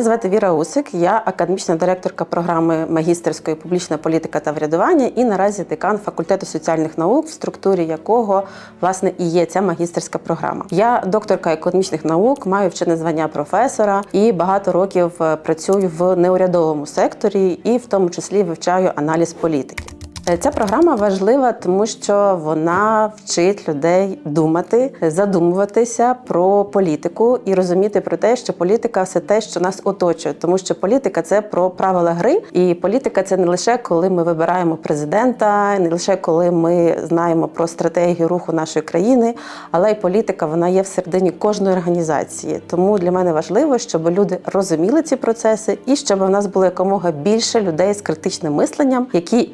Мене звати Віра Усик. Я академічна директорка програми магістерської публічна політика та врядування і наразі декан факультету соціальних наук, в структурі якого власне і є ця магістерська програма. Я докторка економічних наук, маю вчене звання професора і багато років е, працюю в неурядовому секторі, і в тому числі вивчаю аналіз політики. Е, Ця програма важлива, тому що вона вчить людей думати, задумуватися про політику і розуміти про те, що політика все те, що нас оточує, тому що політика це про правила гри, і політика це не лише коли ми вибираємо президента, не лише коли ми знаємо про стратегію руху нашої країни, але й політика вона є всередині кожної організації. Тому для мене важливо, щоб люди розуміли ці процеси і щоб у нас було якомога більше людей з критичним мисленням, які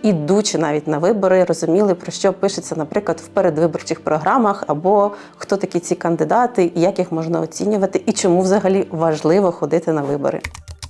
ідучи навіть на вибори, розуміли про що пишеться, наприклад, в передвиборчих програмах, або хто такі ці кандидати, як їх можна оцінювати, і чому взагалі важливо ходити на вибори.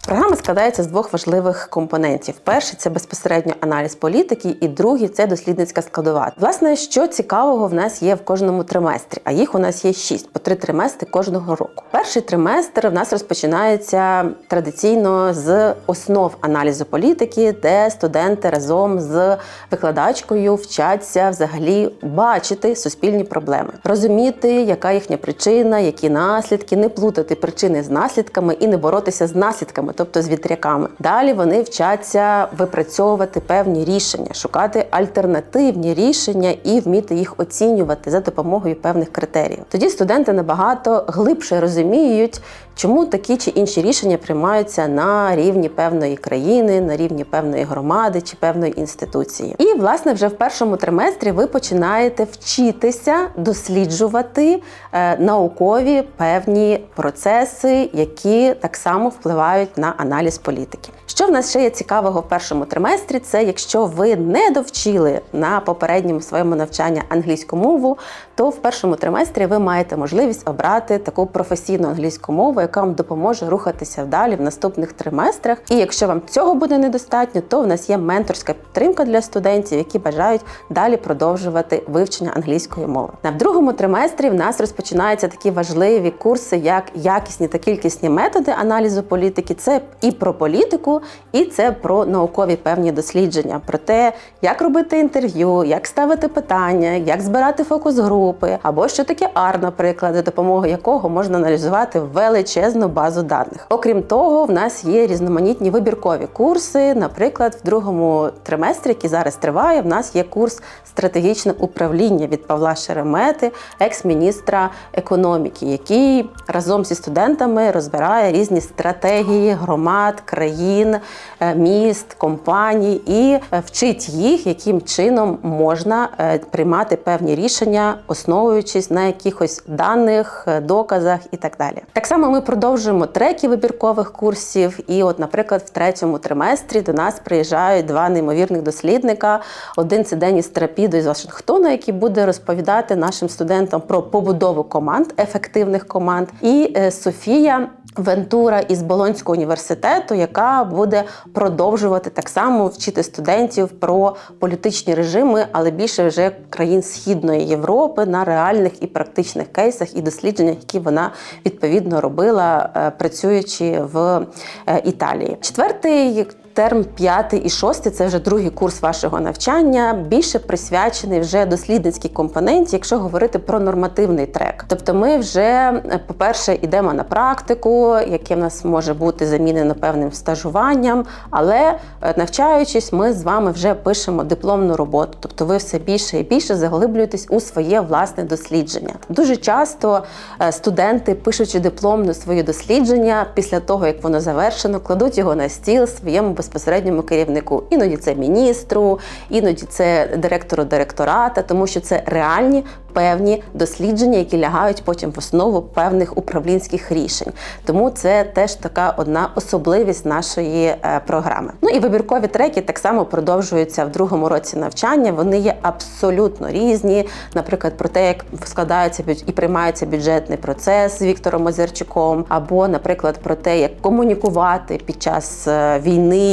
Програма складається з двох важливих компонентів: перший це безпосередньо аналіз політики, і другий це дослідницька складова. Власне, що цікавого в нас є в кожному триместрі, а їх у нас є шість по три триместри кожного року. Перший триместр в нас розпочинається традиційно з основ аналізу політики, де студенти разом з викладачкою вчаться взагалі бачити суспільні проблеми, розуміти, яка їхня причина, які наслідки, не плутати причини з наслідками і не боротися з наслідками, тобто з вітряками. Далі вони вчаться випрацьовувати певні рішення, шукати альтернативні рішення і вміти їх оцінювати за допомогою певних критеріїв. Тоді студенти набагато глибше розуміють, чому такі чи інші рішення приймаються на рівні певної країни, на рівні певної громади чи певної інституції. І власне вже в першому триместрі ви починаєте вчитися досліджувати е, наукові певні процеси, які так само впливають на аналіз політики. Що в нас ще є цікавого в першому триместрі? Це якщо ви не довчили на попередньому своєму навчанні англійську мову, то в першому триместрі ви маєте можливість обрати таку професійну англійську мову, яка вам допоможе рухатися вдалі в наступних триместрах. І якщо вам цього буде недостатньо, то в нас є менторська підтримка для студентів, які бажають далі продовжувати вивчення англійської мови. На другому триместрі в нас розпочинаються такі важливі курси, як якісні та кількісні методи аналізу політики. Це і про політику, і це про наукові певні дослідження, про те, як робити інтерв'ю, як ставити питання, як збирати фокус групи, або що таке AR, наприклад, за допомогою якого можна аналізувати величезну базу даних. Окрім того, в нас є різноманітні вибіркові курси. Наприклад, в другому триместрі, який зараз триває, в нас є курс стратегічне управління від Павла Шеремети, екс-міністра економіки, який разом зі студентами розбирає різні стратегії громад, країн, е, міст, компаній і е, вчить їх, яким чином можна е, приймати певні рішення, основуючись на якихось даних, доказах і так далі. Так само ми продовжуємо треки вибіркових курсів. І, от, наприклад, в третьому триместрі до нас приїжджають два неймовірних дослідника. Один це Деніс Трапідо із Вашингтона, який буде розповідати нашим студентам про побудову команд, ефективних команд, і Софія. Вентура із Болонського університету, яка буде продовжувати так само вчити студентів про політичні режими, але більше вже країн Східної Європи на реальних і практичних кейсах і дослідженнях, які вона відповідно робила, е, працюючи в е, Італії. Четвертий терм п'ятий і шостий це вже другий курс вашого навчання, більше присвячений вже дослідницькій компоненті, якщо говорити про нормативний трек. Тобто, ми вже, е, по-перше, йдемо на практику, яке в нас може бути замінено певним стажуванням, але е, навчаючись, ми з вами вже пишемо дипломну роботу. Тобто, ви все більше і більше заглиблюєтесь у своє власне дослідження. Дуже часто е, студенти, пишучи дипломну свої дослідження, після того як воно завершено, кладуть його на стіл своєму безпосередньому керівнику. Іноді це міністру, іноді це директору директората, тому що це реальні певні дослідження, які лягають потім в основу певних управлінських рішень. Тому це теж така одна особливість нашої е, програми. Ну і вибіркові треки так само продовжуються в другому році навчання. Вони є абсолютно різні. Наприклад, про те, як складається і приймається бюджетний процес з Віктором Озерчуком, або, наприклад, про те, як комунікувати під час е,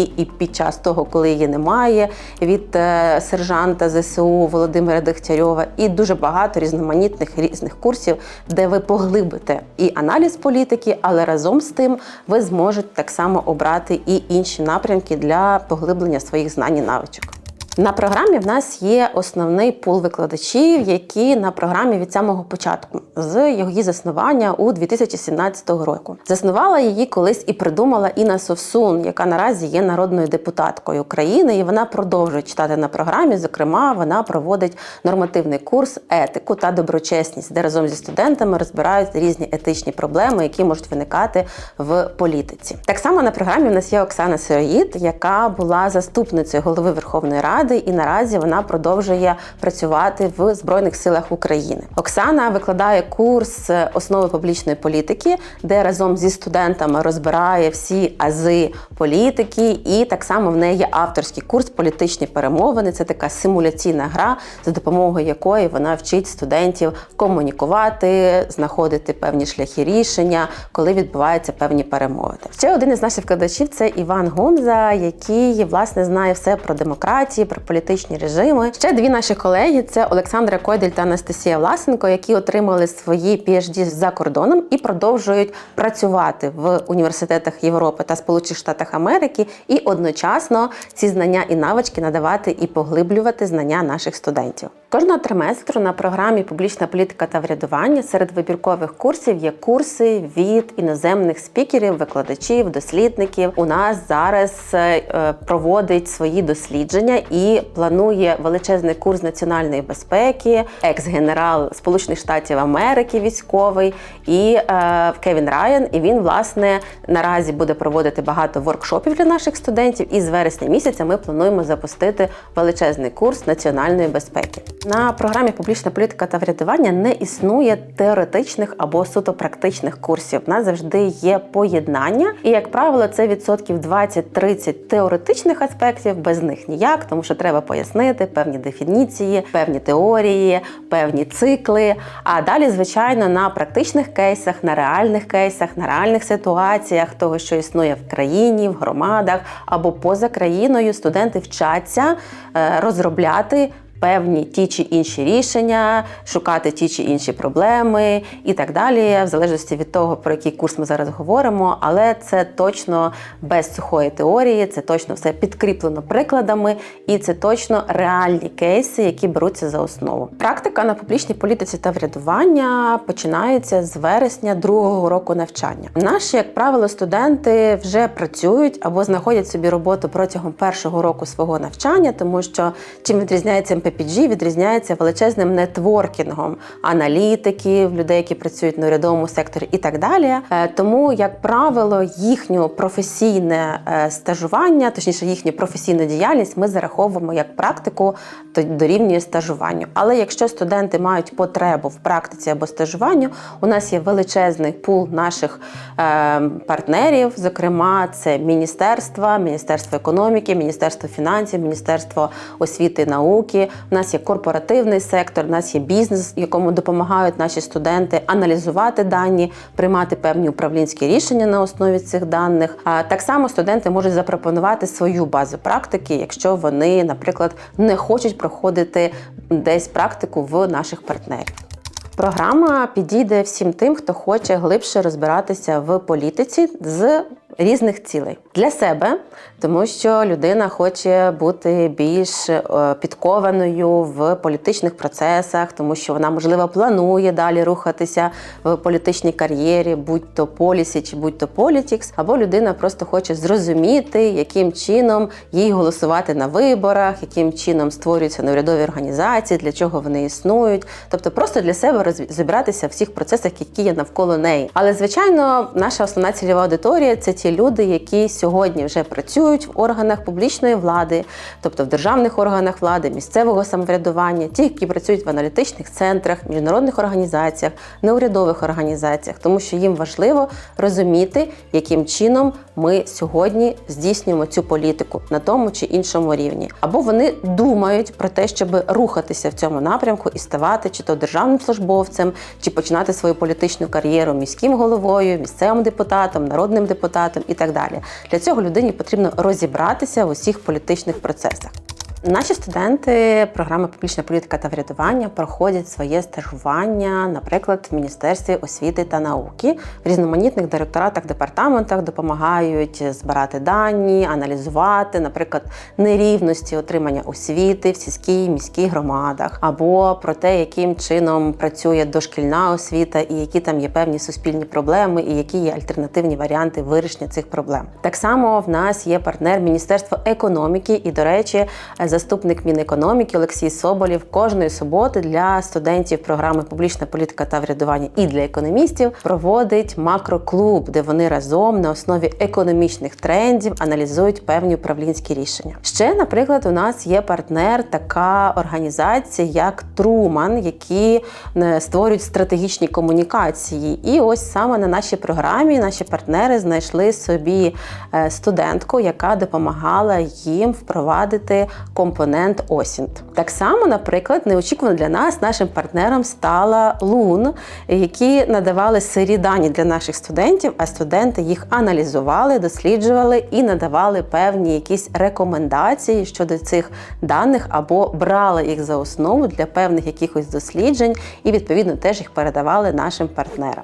і під час того, коли її немає, від е, сержанта ЗСУ Володимира Дегтярьова, і дуже багато різноманітних різних курсів, де ви поглибите і аналіз політики, але разом з тим ви зможете так само обрати і інші напрямки для поглиблення своїх знань і навичок. На програмі в нас є основний пул викладачів, які на програмі від самого початку з її заснування у 2017 року. Заснувала її колись і придумала Інна Совсун, яка наразі є народною депутаткою України, і вона продовжує читати на програмі. Зокрема, вона проводить нормативний курс етику та доброчесність, де разом зі студентами розбирають різні етичні проблеми, які можуть виникати в політиці. Так само на програмі в нас є Оксана Сироїд, яка була заступницею голови Верховної Ради, і наразі вона продовжує працювати в Збройних силах України. Оксана викладає курс основи публічної політики, де разом зі студентами розбирає всі ази політики, і так само в неї є авторський курс політичні перемовини. Це така симуляційна гра, за допомогою якої вона вчить студентів комунікувати, знаходити певні шляхи рішення, коли відбуваються певні перемовини. Ще один із наших викладачів це Іван Гонза, який власне знає все про демократію, про політичні режими. Ще дві наші колеги це Олександра Койдель та Анастасія Власенко, які отримали свої PhD за кордоном і продовжують працювати в університетах Європи та Сполучених Штатах Америки, і одночасно ці знання і навички надавати і поглиблювати знання наших студентів. Кожного триместру на програмі Публічна політика та врядування серед вибіркових курсів є курси від іноземних спікерів, викладачів, дослідників. У нас зараз е, проводить свої дослідження і планує величезний курс національної безпеки, екс-генерал Сполучених Штатів Америки, військовий і е, Кевін Райан. І він власне наразі буде проводити багато воркшопів для наших студентів. І з вересня місяця ми плануємо запустити величезний курс національної безпеки. На програмі Публічна політика та врядування не існує теоретичних або суто практичних курсів. У нас завжди є поєднання, і як правило, це відсотків 20-30 теоретичних аспектів, без них ніяк, тому що треба пояснити певні дефініції, певні теорії, певні цикли. А далі, звичайно, на практичних кейсах, на реальних кейсах, на реальних ситуаціях того, що існує в країні, в громадах або поза країною, студенти вчаться е, розробляти певні ті чи інші рішення, шукати ті чи інші проблеми і так далі, в залежності від того, про який курс ми зараз говоримо. Але це точно без сухої теорії, це точно все підкріплено прикладами, і це точно реальні кейси, які беруться за основу. Практика на публічній політиці та врядування починається з вересня другого року навчання. Наші, як правило, студенти вже працюють або знаходять собі роботу протягом першого року свого навчання, тому що чим відрізняється МПП PPG відрізняється величезним нетворкінгом аналітиків, людей, які працюють на урядовому секторі, і так далі. Е, тому, як правило, їхню професійне е, стажування, точніше, їхню професійну діяльність, ми зараховуємо як практику, то дорівнює стажуванню. Але якщо студенти мають потребу в практиці або стажуванню, у нас є величезний пул наших е, партнерів, зокрема, це міністерства, міністерство економіки, міністерство фінансів, міністерство освіти і науки. У нас є корпоративний сектор, у нас є бізнес, якому допомагають наші студенти аналізувати дані, приймати певні управлінські рішення на основі цих даних. А так само студенти можуть запропонувати свою базу практики, якщо вони, наприклад, не хочуть проходити десь практику в наших партнерів. Програма підійде всім тим, хто хоче глибше розбиратися в політиці з різних цілей для себе, тому що людина хоче бути більш е, підкованою в політичних процесах, тому що вона можливо планує далі рухатися в політичній кар'єрі, будь то полісі чи будь то політікс, або людина просто хоче зрозуміти, яким чином їй голосувати на виборах, яким чином створюються неурядові організації, для чого вони існують, тобто просто для себе розібратися в всіх процесах, які є навколо неї. Але звичайно, наша основна цільова аудиторія це ті люди, які сьогодні вже працюють в органах публічної влади, тобто в державних органах влади, місцевого самоврядування, ті, які працюють в аналітичних центрах, міжнародних організаціях, неурядових організаціях, тому що їм важливо розуміти, яким чином ми сьогодні здійснюємо цю політику на тому чи іншому рівні, або вони думають про те, щоб рухатися в цьому напрямку і ставати чи то державним службовцем, чи починати свою політичну кар'єру міським головою, місцевим депутатом, народним депутатом і так далі. Для цього людині потрібно розібратися в усіх політичних процесах. Наші студенти програми публічна політика та врядування проходять своє стажування, наприклад, в Міністерстві освіти та науки в різноманітних директоратах, департаментах допомагають збирати дані, аналізувати, наприклад, нерівності отримання освіти в сільській міській громадах, або про те, яким чином працює дошкільна освіта, і які там є певні суспільні проблеми, і які є альтернативні варіанти вирішення цих проблем. Так само в нас є партнер Міністерства економіки, і, до речі, заступник Мінекономіки Олексій Соболєв кожної суботи для студентів програми Публічна політика та врядування і для економістів проводить макроклуб, де вони разом на основі економічних трендів аналізують певні управлінські рішення. Ще, наприклад, у нас є партнер, така організація, як Труман, які е, створюють стратегічні комунікації. І ось саме на нашій програмі наші партнери знайшли собі е, студентку, яка допомагала їм впровадити компонент Осінт. Так само, наприклад, неочікувано для нас нашим партнером стала Лун, які надавали сирі дані для наших студентів, а студенти їх аналізували, досліджували і надавали певні якісь рекомендації щодо цих даних або брали їх за основу для певних якихось досліджень і відповідно теж їх передавали нашим партнерам.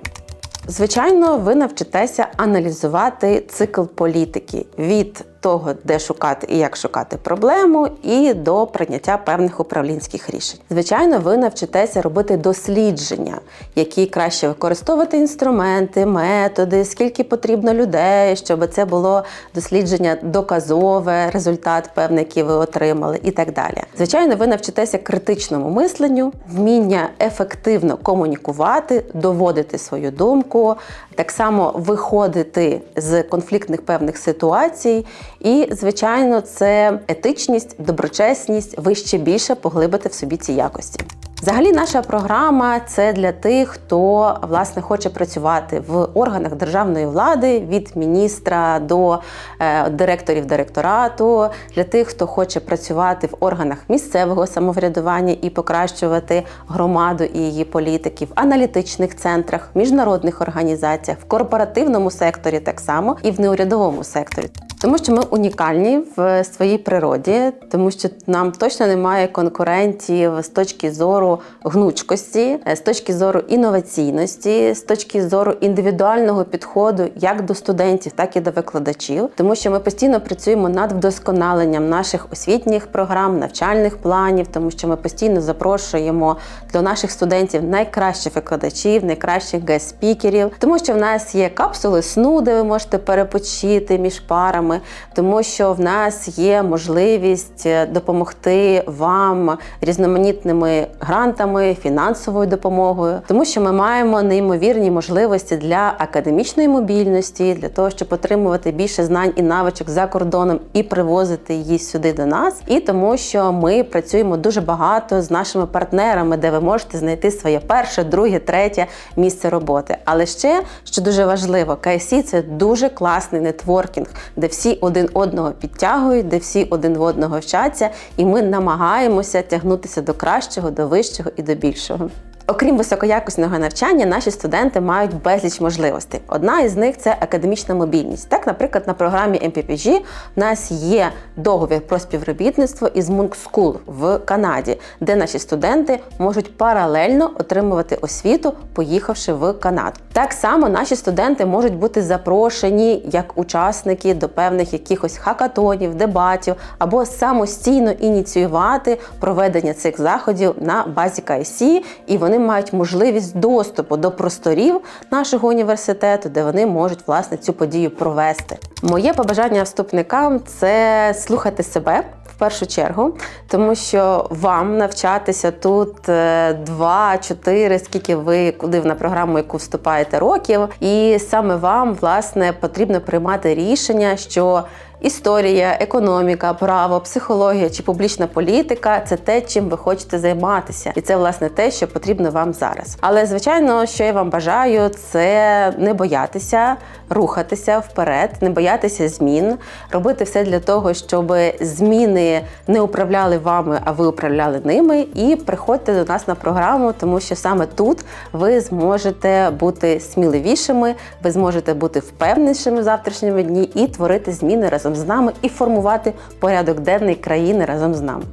Звичайно, ви навчитеся аналізувати цикл політики від того, де шукати і як шукати проблему, і до прийняття певних управлінських рішень. Звичайно, ви навчитеся робити дослідження, які краще використовувати інструменти, методи, скільки потрібно людей, щоб це було дослідження доказове, результат певний, який ви отримали, і так далі. Звичайно, ви навчитеся критичному мисленню, вміння ефективно комунікувати, доводити свою думку, так само виходити з конфліктних певних ситуацій. І, звичайно, це етичність, доброчесність, ви ще більше поглибити в собі ці якості. Взагалі, наша програма це для тих, хто власне хоче працювати в органах державної влади від міністра до е, директорів директорату, для тих, хто хоче працювати в органах місцевого самоврядування і покращувати громаду і її політики, в аналітичних центрах, міжнародних організаціях, в корпоративному секторі, так само і в неурядовому секторі. Тому що ми унікальні в своїй природі, тому що нам точно немає конкурентів з точки зору гнучкості, з точки зору інноваційності, з точки зору індивідуального підходу як до студентів, так і до викладачів, тому що ми постійно працюємо над вдосконаленням наших освітніх програм, навчальних планів, тому що ми постійно запрошуємо до наших студентів найкращих викладачів, найкращих гест-спікерів, тому що в нас є капсули сну, де ви можете перепочити між парами програми, тому що в нас є можливість е, допомогти вам різноманітними грантами, фінансовою допомогою, тому що ми маємо неймовірні можливості для академічної мобільності, для того, щоб отримувати більше знань і навичок за кордоном і привозити її сюди до нас, і тому, що ми працюємо дуже багато з нашими партнерами, де ви можете знайти своє перше, друге, третє місце роботи. Але ще що дуже важливо, КСІ це дуже класний нетворкінг, де всі всі один одного підтягують, де всі один в одного вчаться, і ми намагаємося тягнутися до кращого, до вищого і до більшого. Окрім високоякісного навчання, наші студенти мають безліч можливостей. Одна із них це академічна мобільність. Так, наприклад, на програмі MPPG в нас є договір про співробітництво із Munk School в Канаді, де наші студенти можуть паралельно отримувати освіту, поїхавши в Канаду. Так само наші студенти можуть бути запрошені як учасники до певних якихось хакатонів, дебатів або самостійно ініціювати проведення цих заходів на базі КСІ, і вони мають можливість доступу до просторів нашого університету, де вони можуть власне цю подію провести. Моє побажання вступникам це слухати себе. В першу чергу, тому що вам навчатися тут 2-4, е, скільки ви куди на програму, яку вступаєте років, і саме вам власне потрібно приймати рішення, що Історія, економіка, право, психологія чи публічна політика це те, чим ви хочете займатися, і це власне те, що потрібно вам зараз. Але звичайно, що я вам бажаю, це не боятися рухатися вперед, не боятися змін, робити все для того, щоб зміни не управляли вами, а ви управляли ними. І приходьте до нас на програму, тому що саме тут ви зможете бути сміливішими, ви зможете бути впевненішими в завтрашньому дні і творити зміни разом разом з нами і формувати порядок денний країни разом з нами.